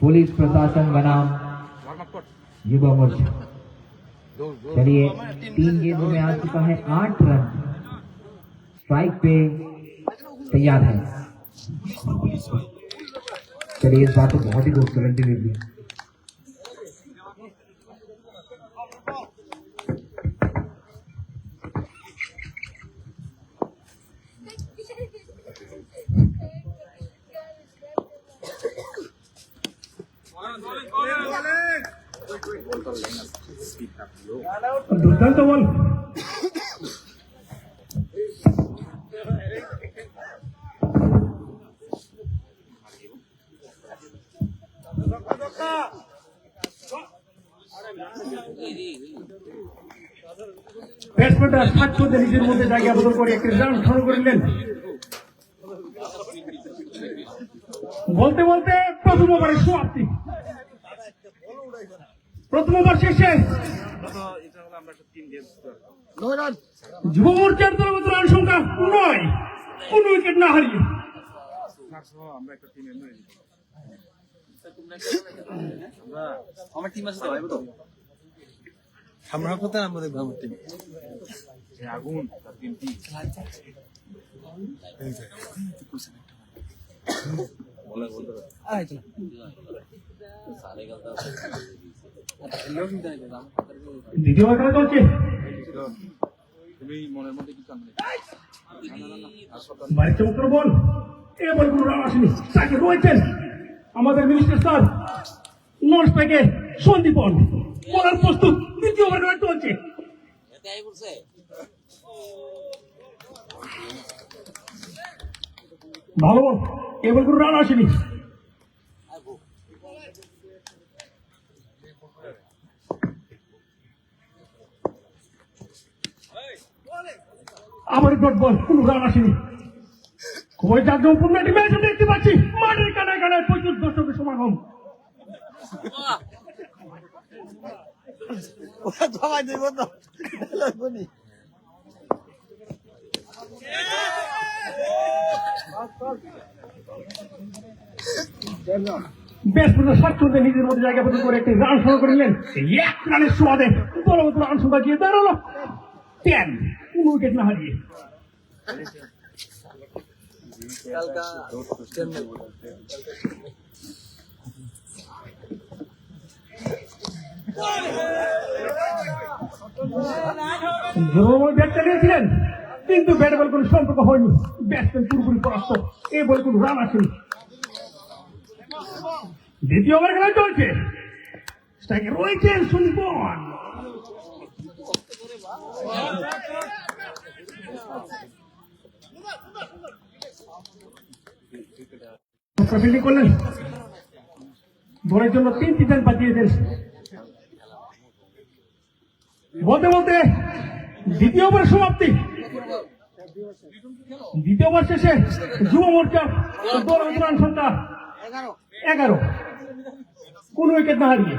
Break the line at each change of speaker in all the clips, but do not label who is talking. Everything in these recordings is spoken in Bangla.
पुलिस प्रशासन बनाम युवा मोर्चा। चलिए तीन गेंदों में आ चुका है आठ रन। स्ट्राइक पे तैयार है। चलिए, इस बात को बहुत ही खूबसूरत
দুর্দান্ত বল নিজের মধ্যে জায়গা বদল করে একটি রান সংগ্রহ করলেন বলতে বলতে প্রথম ওভারের সমাপ্তি প্রথম ওভার শেষে যুব মোর্চার দলগত রান সংখ্যা নয়। কোন উইকেট না হারিয়ে।
আমার টিম আছে তো আমরা কোথায় দেখব টিম
আগুন তিনটি
উত্তর বল আসেনি তাকে আমাদের মিনিস্টার স্যার নন স্ট্রাইকে সন্দীপন বলার প্রস্তুত দ্বিতীয় চলছে ভালো বল এ কোনো রান আসেনি। আবার ডট বল কোনো রান আসেনি। খুবই জাগ্রমপূর্ণ একটি ম্যাচ দেখতে পাচ্ছি মাঠের কানায় কানায় প্রচুর দর্শকের সমাগম।
দেব তো।
ব্যাটসম্যানরা স্বাচ্ছন্দ্যে নিজের মধ্যে জায়গা বদল করে একটি রান সংগ্রহ করলেন। এক রানের সোয়াদে দলগত রান সংখ্যা গিয়ে দাঁড়াল। টেন কোন উইকেট না হারিয়ে ব্যাট কিন্তু ব্যাট বল কোনো সম্পর্ক হয়নি ব্যাটসম্যান পুরোপুরি পরাস্ত এই বল কোনো রান আসেনি দ্বিতীয় ওভার খেলা চলছে রয়েছেন সুন্দর ফিল্ডিং জন্য তিনটি রান বাঁচিয়েছেন বলতে বলতে দ্বিতীয় ওভার সমাপ্তি। দ্বিতীয় ওভার শেষে যুব মোর্চা রান সংখ্যা এগারো। কোন উইকেট না হারিয়ে।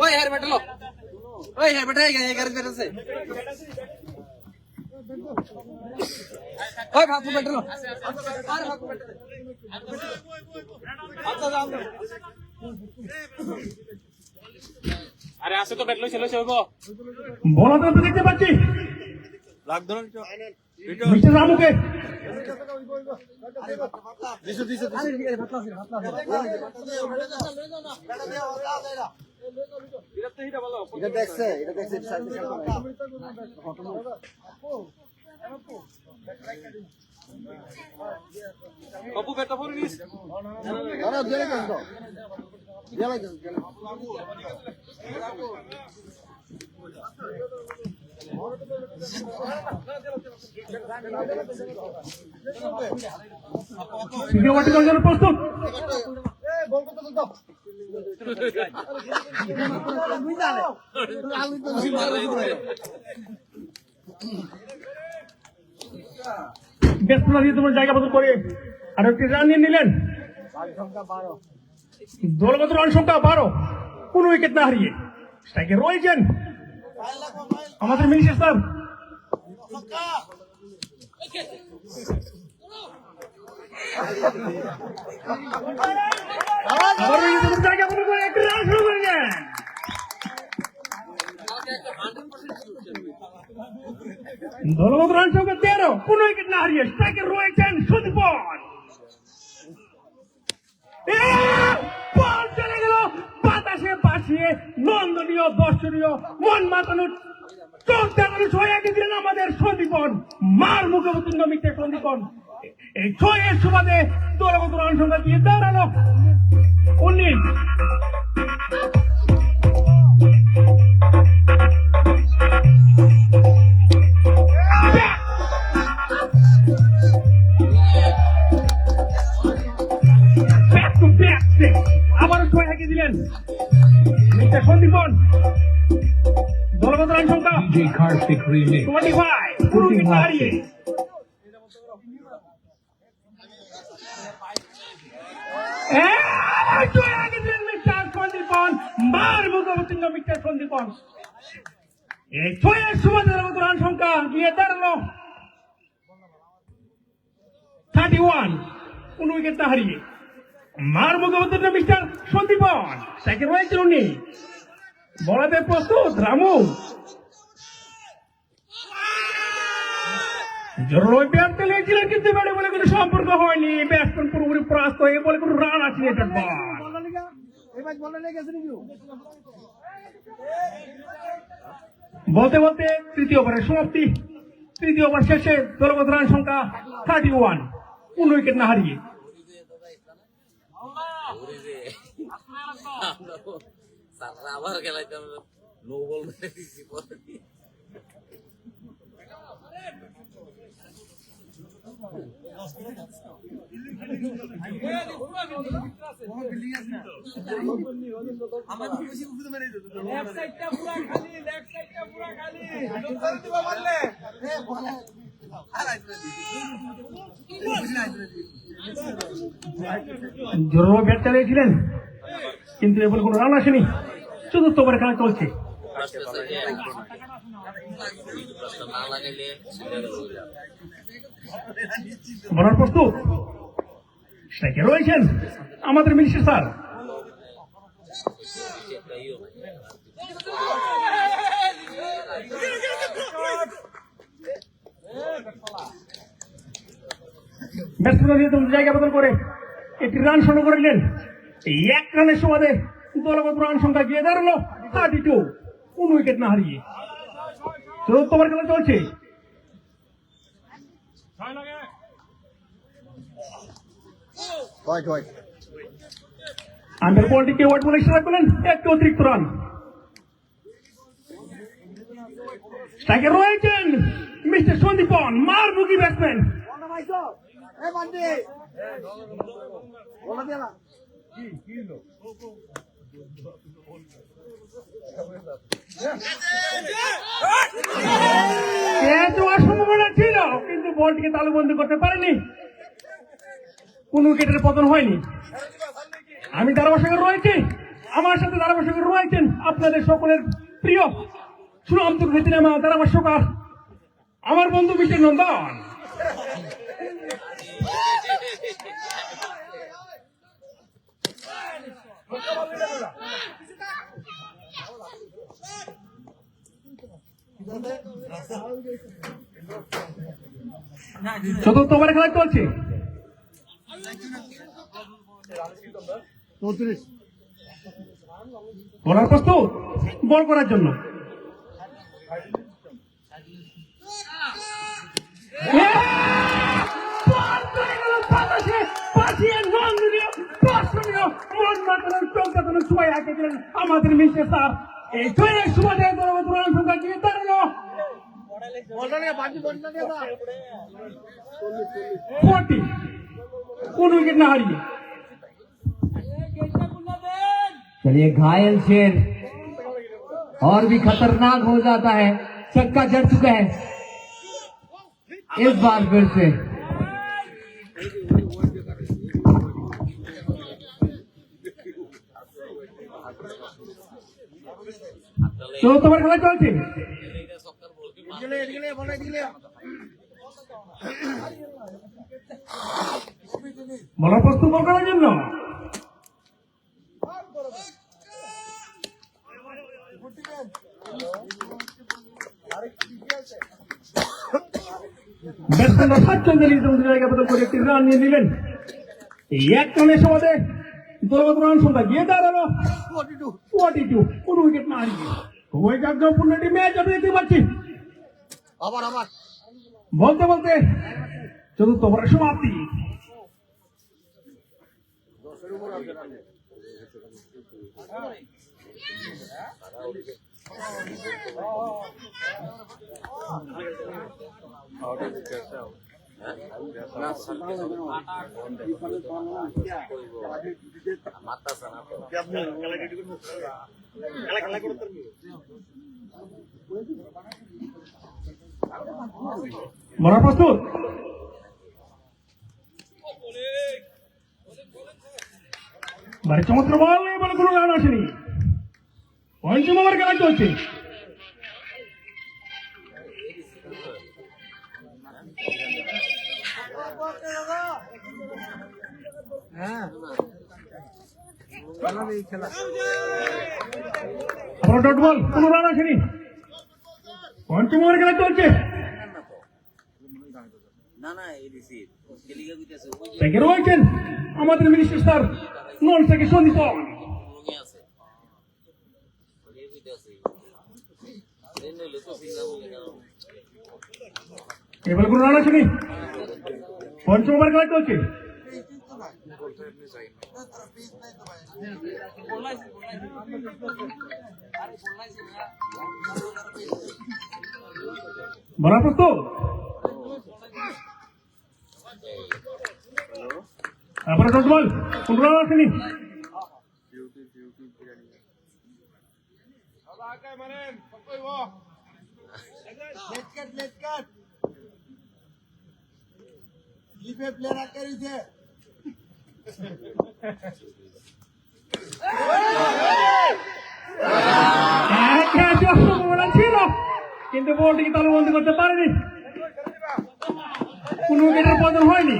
ওই হেয়ার বেটালো ওই হেয়ার বেটা হেয়ার বেটা আছে ওই ভাকু বেটালো আরে ভাকু বেটালো আচ্ছা যাও
আরে আসে তো ব্যাট লইছে লইছে হইব
বলাতে আমরা দেখতে পাচ্ছি
লাগ ধরো
মিস্টার রামুকে।
এটা দেখছে এটা দেখছে এটা সাইডে
কপু নিস
আরে দিয়ে গেছে তো দিয়ে গেছে
ওভারটি দলের জন্য প্রস্তুত ব্যাটসম্যান দিয়ে তোমার জায়গা বদল করে আর একটি রান নিয়ে নিলেন। দলগত রান সংখ্যা বারো। কোন উইকেট না হারিয়ে। স্ট্রাইকে রয়েছেন। আমাদের মিনিস্টার স্যার। একটা রান সংখ্যা তেরো কোন উইকেট না হারিয়ে স্ট্রাইকে রয়েছেন সুদীপন। বাসিয়ে নন্দনীয়, দর্শনীয়, মন মাতানো চোখ দেখানো ছয় দিলেন আমাদের সন্দীপন। মার মুখে উত্তীর্ণ মিথ্যে সন্দীপন। এই ছয়ের সুবাদে দলগত সংখ্যা দিয়ে দাঁড়াল। উনিশ ব্যাক ছয় হাঁকিয়ে দিলেন। মিস্টার সন্দীপন দলগত রান সংখ্যা
DJ Karthik remix.
Twenty five পুরো রান সংখ্যা গিয়ে দাঁড়াল থার্টি ওয়ান কোন উইকেট হারিয়ে মার মুখোপাধ্যায় মিস্টার সন্দীপন। তাকে রয়েছেন উনি বলাতে প্রস্তুত, রামু। সম্পর্ক রান বলতে বলতে তৃতীয় ওভারের সমাপ্তি। তৃতীয় ওভার শেষে দলগত রান সংখ্যা থার্টি ওয়ান কোন উইকেট না হারিয়ে।
সারা আবার খেলাইতাম নো বল মেরে দিচ্ছি পরে
জোরালো ব্যাট চালিয়েছিলেন, কিন্তু এবার কোনো রান আসেনি। চতুর্থ ওভারে খেলা চলছে। বলার প্রস্তুত। স্ট্রাইকে রয়েছেন আমাদের মিনিস্টার স্যার। ব্যাটসম্যান দিয়ে তুমি জায়গা বদল করে একটি রান সংগ্রহ করে নিলেন। এই এক রানের সুবাদে দলগত রান সংখ্যা গিয়ে দাঁড়াল থার্টি টু কোন উইকেট না হারিয়ে। চতুর্থ ওভার খেলা চলছে। আন্ডার বলটিকে ওয়াট বলে ইশারা করলেন? একটু অতিরিক্ত রান। স্ট্রাইকে রয়েছেন মিস্টার সন্দীপন মার মুখী ব্যাটসম্যান সম্ভাবনা ছিল কিন্তু বলটিকে তালুবন্দি করতে পারেনি। কোন উইকেটের পতন হয়নি। আমি ধারাভাষ্যকার রয়েছি আমার সাথে ধারাভাষ্যকার রয়েছেন আপনাদের সকলের প্রিয় সুনামতুর ভিত্তিনামা ধারাভাষ্যকার আমার বন্ধু মিস্টার নন্দন। চতুর্থ ওভারে খেলা চলছে বলার প্রস্তুত? বল করার জন্য। এঁকে আমাদের মিস্টার স্যার। এই দলগত রান সংখ্যা গিয়ে
चलिए घायल शेर और भी खतरनाक हो जाता है। चक्का जड़ चुका है। इस बार फिर से।
तो तुम्हारे
खबर चलती বল
প্রস্তুত বল করার জন্য ব্যাটসম্যানরা জন জায়গা বদল করে একটি রান নিয়ে নিলেন। এক রানের সমাজে দলগত রান সংখ্যা গিয়ে দাঁড়াল। ফোর্টি টু কোন উইকেট না হারিয়ে খুবই জাগ্রপূর্ণ একটি ম্যাচ আমি দেখতে পাচ্ছি।
আবার আবার
বলতে বলতে চতুর্থ ওভারের সমাপ্তি।
তো।
বলার প্রস্তুত? মানে চমৎকার বল এবার কোনো রান আসেনি। পঞ্চম ওভার খেলা চলছে বল, কোনো রান আসেনি পঞ্চম ওভার খেলা চলছে
না না এই দিছি খেলিগা কইতাছে ওই যে
থেকে রয়েছেন আমাদের মিনিস্টার স্যার নন থেকে সন্দীপ
লুঙ্গি আছে। ওই কইতাছে দেন তো সিঙ্গা বলে কেন
এবার কোনো রান আসেনি? পঞ্চম ওভার খেলা চলছে বলা প্রস্তুত তারপরে দশ বল কোনো রান আসেনি
লেট কাট লেট কাট লিপে প্লেয়ার আটকাইছে
এক ক্যাচ সম্ভাবনা ছিল, কিন্তু বলটিকে তালুবন্দি করতে পারেনি? কোনো উইকেটের পতন হয়নি।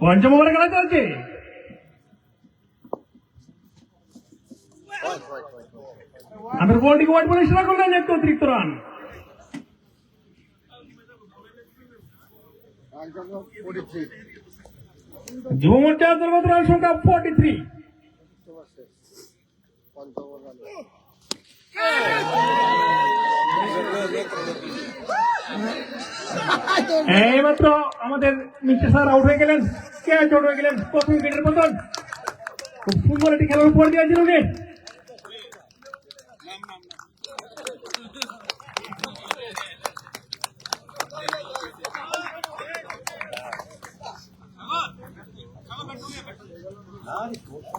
পঞ্চম ওভারে খেলা চলছে। আমাদের বলটিকে ওয়াইড বলে সেরা করলেন একটু অতিরিক্ত রান যুব হ্যাঁ, এইমাত্র আমাদের মিস্টার স্যার আউট হয়ে গেলেন। ক্যাচ আউট হয়ে গেলেন? কফি উইকেটের মতন। খুব সুন্দর একটি খেলার উপর দিয়ে দিয়েছেন ওকে